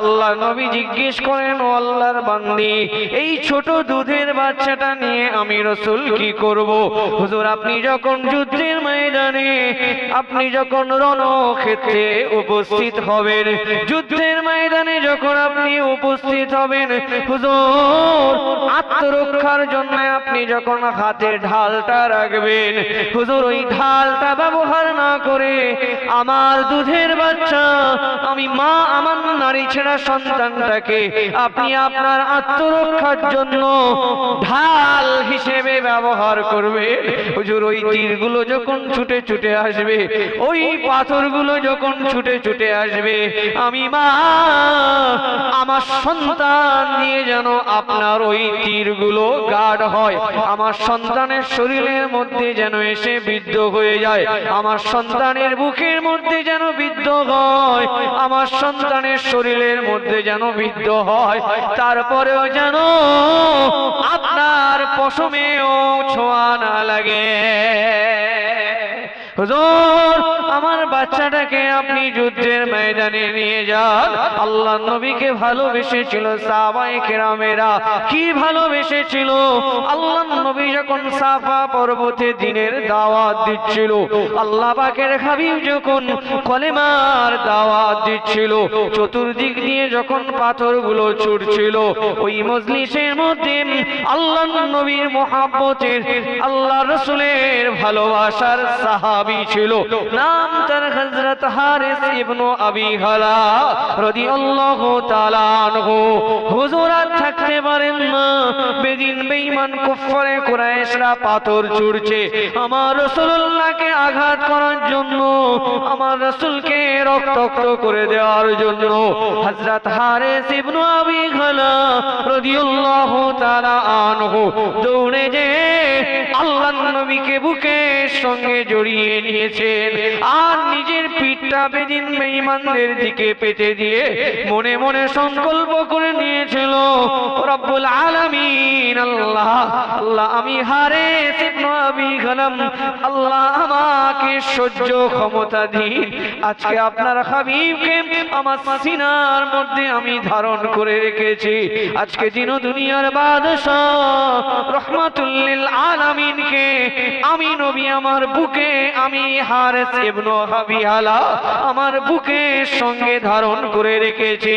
আল্লাহ নবী জিজ্ঞেস করেন, ও আল্লাহর বান্দি, এই ছোট দুধের বাচ্চাটা নিয়ে আমি রসুল কি করব? হুজুর, আপনি যখন যুদ্ধের ময়দানে, আপনি যখন রণক্ষেত্রে উপস্থিত হবেন, যুদ্ধের ময়দানে যখন আপনি উপস্থিত হবেন, হুজুর, আত্মরক্ষার জন্য আপনি যখন হাতে ঢালটা রাখবেন, হুজুর, ওই ঢালটা ব্যবহার না করে, আমার দুধের বাচ্চা, আমি মা আমার নারী ছেড়া সন্তানটাকে আপনি আপনার আত্মরক্ষার জন্য ঢাল হিসেবে ব্যবহার করবে। হুজুর, ওই তীরগুলো যখন ছুটে ছুটে আসবে, ওই পাথরগুলো যখন ছুটে ছুটে আসবে, আমি মা, আমার সন্তান দিয়ে যেন আপনার ওই তীরগুলো গাঢ় হয়। আমার সন্তানের শরীরের মধ্যে যেন এসে বিদ্ধ হয়ে যায়। আমার সন্তানের বুকের মধ্যে যেন বিদ্ধ হয়। আমার সন্তানের শরীরের মধ্যে যেন বিদ্ধ হয় তারপরেও যেন আপনার পশমেও ছোঁয়া না লাগে। আমার বাচ্চাটাকে আপনি যুদ্ধের ময়দানে নিয়ে যান। আল্লাহ নবীকে ভালোবেসেছিল সাহাবায়ে কেরামেরা। কি ভালোবেসেছিল? আল্লাহ নবী যখন সাফা পর্বতে দিনের দাওয়াত দিচ্ছিল, আল্লাহ পাকের হাবিব যখন কলেমার দাওয়াত দিচ্ছিল, চতুর্দিক দিয়ে যখন পাথরগুলো ছুটছিল, ওই মজলিসের মধ্যে আল্লাহ নবীর মোহাব্বতের, আল্লাহ রসুলের ভালোবাসার সাহাবি ছিল। নাম তার হযরত হারিস ইবনু আবি হালা রাদিয়াল্লাহু তাআলা আনহু। হুজুর থাকতে পারেন না। বেদিন বেঈমান কুফারে কুরাইশরা পাথর ছুড়ছে আমার রাসূলুল্লাহকে আঘাত করার জন্য, আমার রাসূলকে রক্তাক্ত করে দেওয়ার জন্য হযরত ইবনু আবি হালা রাদিয়াল্লাহু তাআলা আনহু দৌড়ে যে আল্লাহর নবীকে সঙ্গে জড়িয়ে নিয়েছেন আর নিজের পিঠটা বেদিন বেঈমানদের দিকে পেতে দিয়ে মনে মনে সংকল্প করে নিয়েছিল রব্বুল আলামিন, আল্লাহ আল্লাহ, আমি হারে আল্লাহ আমাকে সহ্য ক্ষমতা দিন। আজকে আপনার হাবিবকে আমার সিনার মধ্যে আমি ধারণ করে রেখেছি। আজকে দিন দুনিয়ার বাদশাহ রহমাতুল্লিল আলামিনকে আমি নবী আমার বুকে আমি হারেস ইবনু হাবিয়ালা আমার বুকের সঙ্গে ধারণ করে রেখেছি।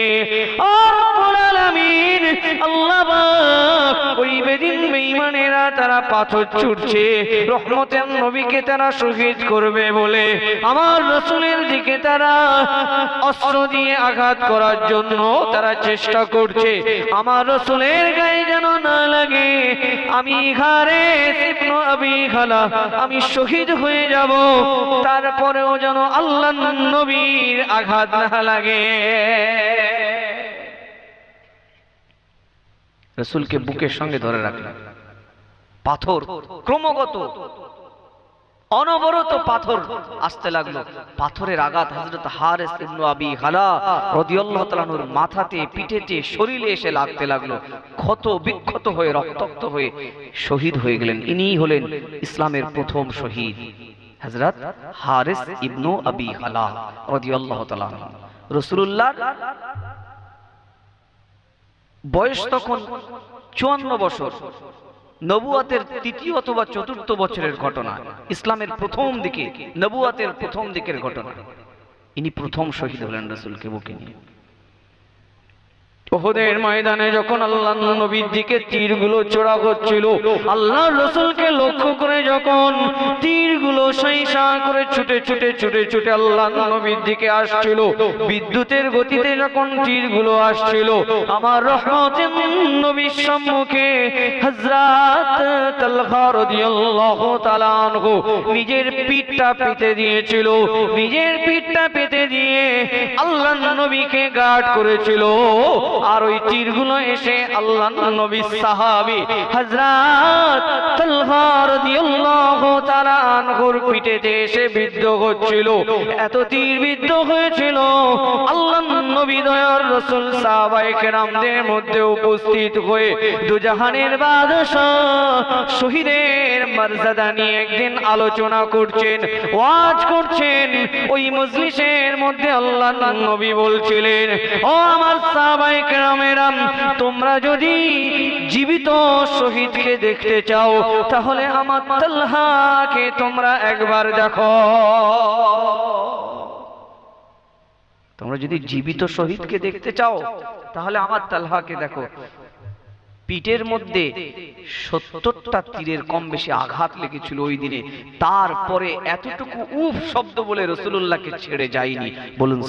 তারা পাথর ছুটছে রহমতের নবীকে তারা শহীদ করবে বলে আমার রসুলের দিকে তারা অস্ত্র দিয়ে আঘাত করার জন্য তারা চেষ্টা করছে। আমার রসুলের গায়ে যেন না লাগে, আমি ঘরে আবি খালা আমি শহীদ হয়ে যাব, তারপরেও যেন আল্লাহ নবীর আঘাত না লাগে। রসুলকে বুকের সঙ্গে ধরে রাখলেন পাথর ক্রমাগত অনবরত পাথর আসতে লাগল। পাথরের আঘাত হযরত হারিস ইবনে আবি হালা রাদিয়াল্লাহু তাআলার মাথাতে, পিঠেতে, শরীরে এসে লাগতে লাগল। ক্ষত বিক্ষত হয়ে, রক্তাক্ত হয়ে শহীদ হয়ে গেলেন। ইনিই হলেন ইসলামের প্রথম শহীদ, হযরত হারিস ইবনু আবি হালা রাদিয়াল্লাহু তাআলা রাসূলুল্লাহ বয়স তখন চুয়ান্ন বছর। নবুয়াতের তৃতীয় অথবা চতুর্থ বছরের ঘটনা, ইসলামের প্রথম দিকে, নবুয়াতের প্রথম দিকের ঘটনা। ইনি প্রথম শহীদ হলেন রসুলকে বুকে নিয়ে। ওহদের ময়দানে যখন আল্লাহ নবীর দিকে তীরগুলো চোরা করছিল আল্লাহ রসুলকে লক্ষ্য করে যখন সৈসা করে ছুটে ছুটে ছুটে ছুটে আল্লাহ নবীর দিকে আসছিল। বিদ্যুতের গতিতে যখন তীরগুলো আসছিল, আমার রহমতের নবীর সম্মুখে নিজের পিঠটা পেতে দিয়েছিল। নিজের পিঠটা পেতে দিয়ে আল্লাহ নবীকে গার্ড করেছিল। আর ওই তীরগুলো এসে আল্লাহ নবী আনহুর পিঠেতে এসে বিদ্ধ হচ্ছিল, এত তীর বিদ্ধ হয়েছিল। আল্লাহ নবী দয়ার রসুল সাহাবায়ে কেরামদের মধ্যে উপস্থিত হয়ে দুজাহানের বাদশাহ শহীদের মর্যাদা নিয়ে একদিন আলোচনা করছেন, ওয়াজ করছেন। ওই মজলিসের মধ্যে আল্লাহ নবী বলছিলেন, ও আমার সাহাবায়ে কেরামেরাম তোমরা যদি জীবিত শহীদকে দেখতে চাও, তাহলে আমার তালহাকে তোমরা একবার দেখো। তোমরা যদি জীবিত শহীদকে দেখতে চাও, তাহলে আমার তালহাকে দেখো। পিঠের মধ্যে সত্তরটা তীরের কম বেশি আঘাত লেগেছিল ওই দিনে। তারপরে এতটুকু উফ শব্দ বলে রসুল্লাহকে ছেড়ে যায়নি। বলুন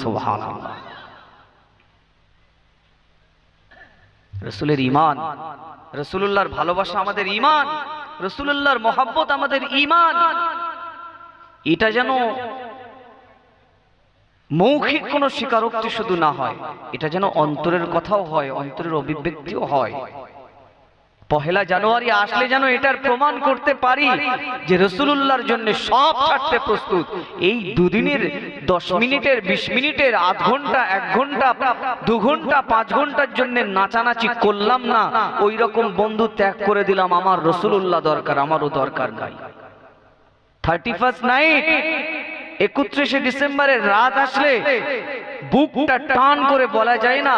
রসুলের ইমান রসুল্লাহর ভালোবাসা আমাদের ইমান রসুল্লাহর মহাব্বত আমাদের ইমান এটা যেন মৌখিক কোনো স্বীকারোক্তি শুধু না হয়, এটা যেন অন্তরের কথাও হয়, অন্তরের অভিব্যক্তিও হয়। পহেলা জানুয়ারি আসলে যেন এটার প্রমাণ করতে পারি যে রসুল্লাহর জন্য সব ছাড়তে প্রস্তুত। এই দুদিনের দশ মিনিটের, বিশ মিনিটের, আধ ঘণ্টা, এক ঘণ্টা, দু ঘণ্টা, পাঁচ ঘণ্টার জন্য নাচানাচি করলাম না ওই রকম বন্ধু ত্যাগ করে দিলাম, আমার রসুল্লাহ দরকার, আমারও দরকার নাই। থার্টি ফার্স্ট নাইট একত্রিশে ডিসেম্বরের রাত আসলে বুকটা টান করে বলা যায় না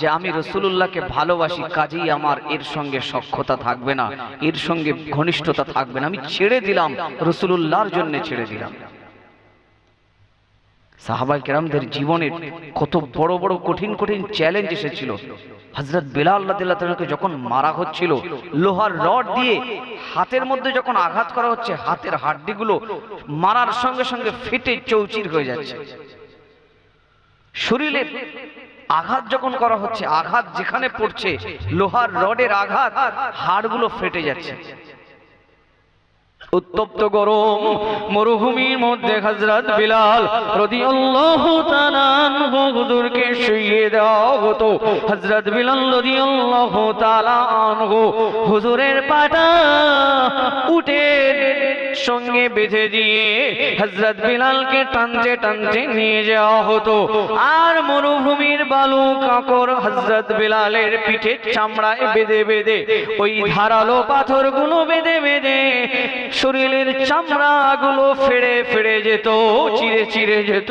যে আমি রসুল্লাহকে ভালোবাসি, কাজেই আমার এর সঙ্গে সক্ষতা থাকবে না, এর সঙ্গে ঘনিষ্ঠতা থাকবে না। আমি ছেড়ে দিলাম রসুল্লাহর জন্য ছেড়ে দিলাম। সাহাবাই কেরামদের জীবনের কত বড় বড় কঠিন কঠিন চ্যালেঞ্জ এসেছিল। হজরত আল্লাহকে যখন মারা হচ্ছিল, লোহার রড দিয়ে হাতের মধ্যে যখন আঘাত করা হচ্ছে, হাতের হাড্ডিগুলো মারার সঙ্গে সঙ্গে ফেটে চৌচির হয়ে যাচ্ছে। শরীরে আঘাত যখন করা হচ্ছে, আঘাত যেখানে পড়ছে, লোহার রডের আঘাত, হাড়গুলো ফেটে যাচ্ছে। উত্তপ্ত গরম মরুভূমির মধ্যে হজরত বিলাল রাদিয়াল্লাহু তাআলা হুজুরকে শুইয়ে দেওয়া হতো। হযরত বিলাল রাদিয়াল্লাহু তাআলা আনহু হুজুরের পাটা উটের সঙ্গে বেঁধে দিয়ে হজরত বিলালকে টানতে টানতে নিয়ে যাওয়া হতো। আর মরুভূমির বালু কাকর হযরত বিলালের পিঠে চামড়ায় বেঁধে বেঁধে, ওই ধারালো পাথরগুলো বেঁধে বেঁধে শরীরের চামড়াগুলো ফেড়ে ফেড়ে যেত চিরে চিরে যেত।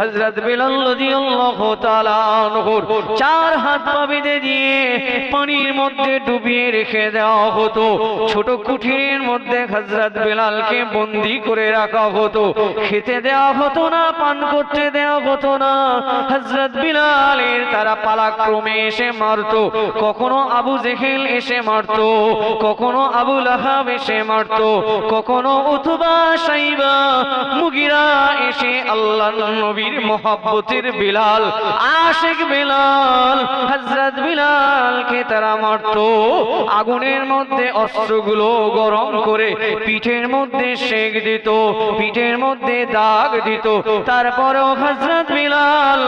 হজরত বিলাল চার হাত পা বেঁধে দিয়ে পানির মধ্যে ডুবিয়ে রেখে দেওয়া হতো। ছোট কুঠিরের মধ্যে হজরত বিলালকে বন্দি করে রাখা হতো। খেতে দেওয়া হতো না, পান করতে দেওয়া হতো না। হযরত বিলালের তারা পালাক্রমে এসে মারতো। কখনো আবু জেহেল এসে মারতো, কখনো আবু লাহাব এসে মারতো, কখনো উতবা সাইবা মুগিরা এসে আল্লাহ নবীর মহব্বতের বিলাল, আশেক বিলাল, হযরত বিলালকে তারা মারতো। আগুনের মধ্যে অস্ত্রগুলো গরম করে পিঠের মধ্যে সেক দিত, পিঠের মধ্যে দাগ দিত। তারপরেও হযরত বিলাল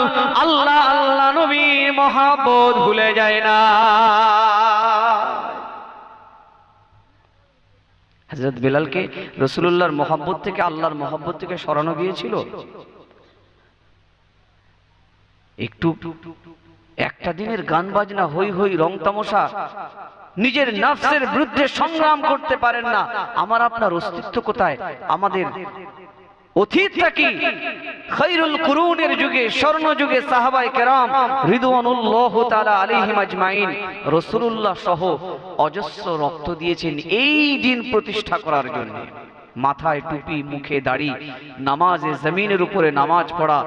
আল্লাহ আল্লাহ নবীর মহাব্বত ভুলে যায় না। হজরত বেলালকে রসুল্লাহর মহাব্বত থেকে, আল্লাহর মহাব্বত থেকে সরানো গিয়েছিল? একটু, একটা দিনের গান বাজনা হই হই রং তামশা। নিজের নফসের বিরুদ্ধে সংগ্রাম করতে পারেন না। আমার আপনার অস্তিত্ব কোথায়? আমাদের অতীতটা কি? খৈরুল কুরুনের যুগে স্বর্ণ যুগে সাহাবাই কেরাম রিদওয়ানুল্লাহ তাআলা আলাইহিম আজমাইন রাসূলুল্লাহ সহ অজস্র রক্ত দিয়েছেন এই দিন প্রতিষ্ঠা করার জন্য। মাথায় টুপি, মুখে দাড়ি, নামাজে জমিনের উপরে নামাজ পড়া,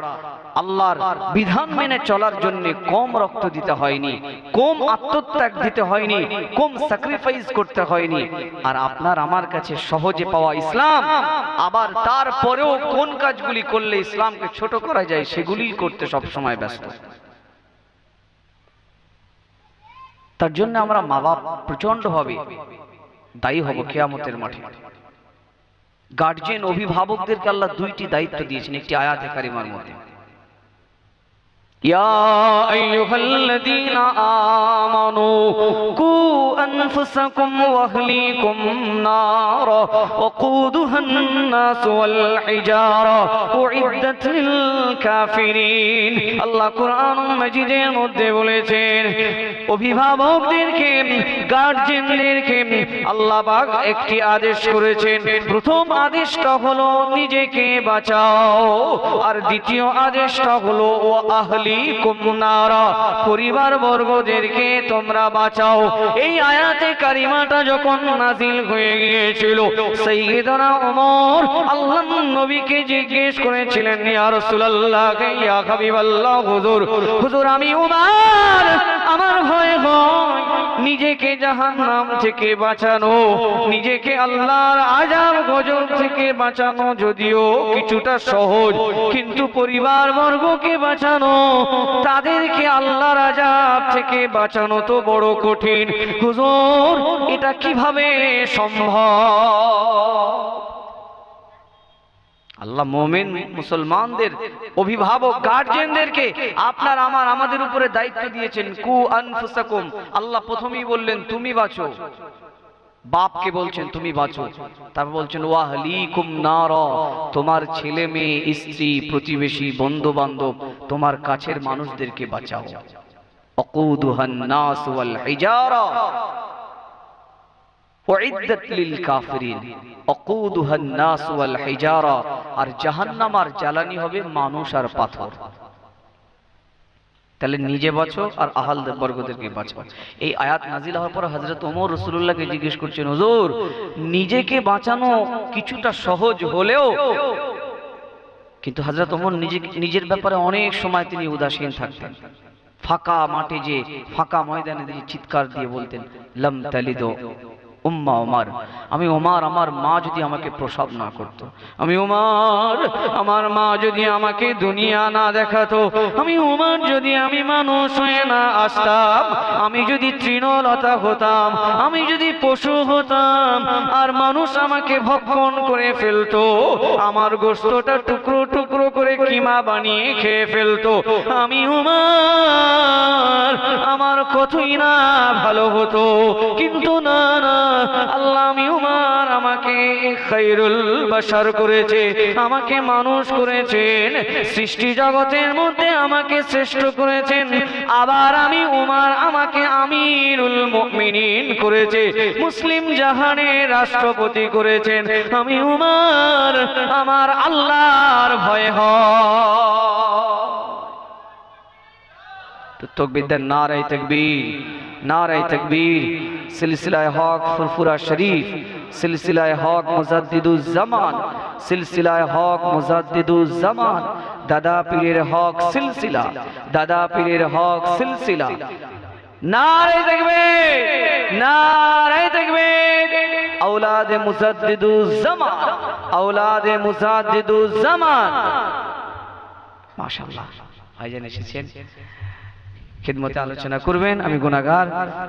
আল্লাহর বিধান মেনে চলার জন্য কম রক্ত দিতে হয়নি, কম আত্মত্যাগ দিতে হয়নি, কম স্যাক্রিফাইস করতে হয়নি। আর আপনার আমার কাছে সহজে পাওয়া ইসলাম, আবার তারপরেও কোন কাজগুলি করলে ইসলামকে ছোট করা যায় সেগুলি করতে সব সময় ব্যস্ত। তার জন্য আমরা মা বাপ প্রচণ্ড হবে, দায়ী হব কেয়ামতের মাঠে। গার্জিয়ান অভিভাবকদেরকে আল্লাহ দুইটি দায়িত্ব দিয়েছেন একটি আয়াতে কারিমার মধ্যে। يا أيها الذين آمنوا قوا أنفسكم وأهليكم نارا وقودها الناس والحجارة أعدت للكافرين আল্লাহ কোরআন মজিদের মধ্যে বলেছেন অভিভাবকদেরকে গার্জেনদেরকে আল্লাহ পাক একটি আদেশ করেছেন প্রথম আদেশটা হলো নিজেকে বাঁচাও আর দ্বিতীয় আদেশটা হলো ও আহলি কুমনারা পরিবার বর্গদেরকে তোমরা বাঁচাও। এই আয়াতে কারিমাটা যখন নাজিল হয়ে গিয়েছিল সাইয়্যিদানা ওমর আল্লাহ নবীকে জিজ্ঞেস করেছিলেন, ইয়া রাসূলুল্লাহ, ইয়া হাবিবাল্লাহ, হুজুর হুজুর আমি উমার আমার ভয় হয় নিজেকে জাহান নাম থেকে বাঁচানো, নিজেকে আল্লাহর আজাব গজব থেকে বাঁচানো যদিও কিছুটা সহজ, কিন্তু পরিবার বর্গকে বাঁচানো, তাদেরকে আল্লাহর আজাব থেকে বাঁচানো তো বড় কঠিন। হুজুর, এটা কীভাবে সম্ভব? আল্লাহ মোমেন মুসলমানদের অভিভাবক গার্জেনদেরকে আপনার আমার, আমাদের উপরে দায়িত্ব দিয়েছেন। কু আনফুসাকুম। আল্লাহ প্রথমেই বললেন, তুমি বাঁচো। বাপকে বলছেন, তুমি বাঁচো। তারপর বলছেন, ওয়াহলিকুম নার। তোমার ছেলে মেয়ে, স্ত্রী, প্রতিবেশী বন্ধু বান্ধব তোমার কাছের মানুষদেরকে বাঁচাও। অকুদুহান নাস ওয়াল হিজারা। আর জ্বালানি হবে মানুষ আর পাথর। তাহলে নিজে বাঁচো আর আহাল বর্গদেরকে বাঁচো এই আয়াত নাজিল হওয়ার পর হযরত ওমর রাসূলুল্লাহকে জিজ্ঞেস করছেন, হুজুর, নিজেকে বাঁচানো কিছুটা সহজ হলেও কিন্তু হযরত ওমর নিজে, নিজের ব্যাপারে অনেক সময় তিনি উদাসীন থাকতেন। ফাঁকা মাঠে যে, ফাঁকা ময়দানে চিৎকার দিয়ে বলতেন, লম তালিদো উম্মা ওমার। আমি ওমার, আমার মা যদি আমাকে প্রসব না করত, আমি ওমার, আমার মা যদি আমাকে দুনিয়া না দেখাতো, আমি ওমার যদি আমি মানুষ হয়ে না আসতাম, আমি যদি তৃণলতা হতাম, আমি যদি পশু হতাম, আর মানুষ আমাকে ভক্ষণ করে ফেলতো, আমার গোস্তটা টুকরো টুকরো করে কিমা বানিয়ে খেয়ে ফেলতো, আমি উমার আমার কতই না, ভালো হতো। কিন্তু না না, আল্লাহ আমি উমার আমাকে খাইরুল বাসার করেছে, আমাকে মানুষ করেছেন, সৃষ্টি জগতের মধ্যে আমাকে শ্রেষ্ঠ করেছেন, আবার আমি উমার আমাকে আমিরুল মুমিনিন করেছে, মুসলিম জাহানের রাষ্ট্রপতি করেছেন, আমি উমার, আমার আল্লাহর ভয় হয়। তো তকবিদ্যার নারাই তকবীর নারাই তকবীর সিলসিলায় হক ফুরফুরা শরীফ সিলসিলায় হক মুজাদ্দিদুজ জামান সিলসিলায় হক মুজাদ্দিদুজ জামান দাদা পীরের হক সিলসিলা দাদা পীরের হক সিলসিলা নারাই তকবীর নারাই তকবীর اولاد মুজাদ্দিদুজ জামান اولاد মুজাদ্দিদুজ জামান মাশাআল্লাহ ভাইজান এসেছেন খিদমতে আলোচনা করবেন। আমি গুনাহগার।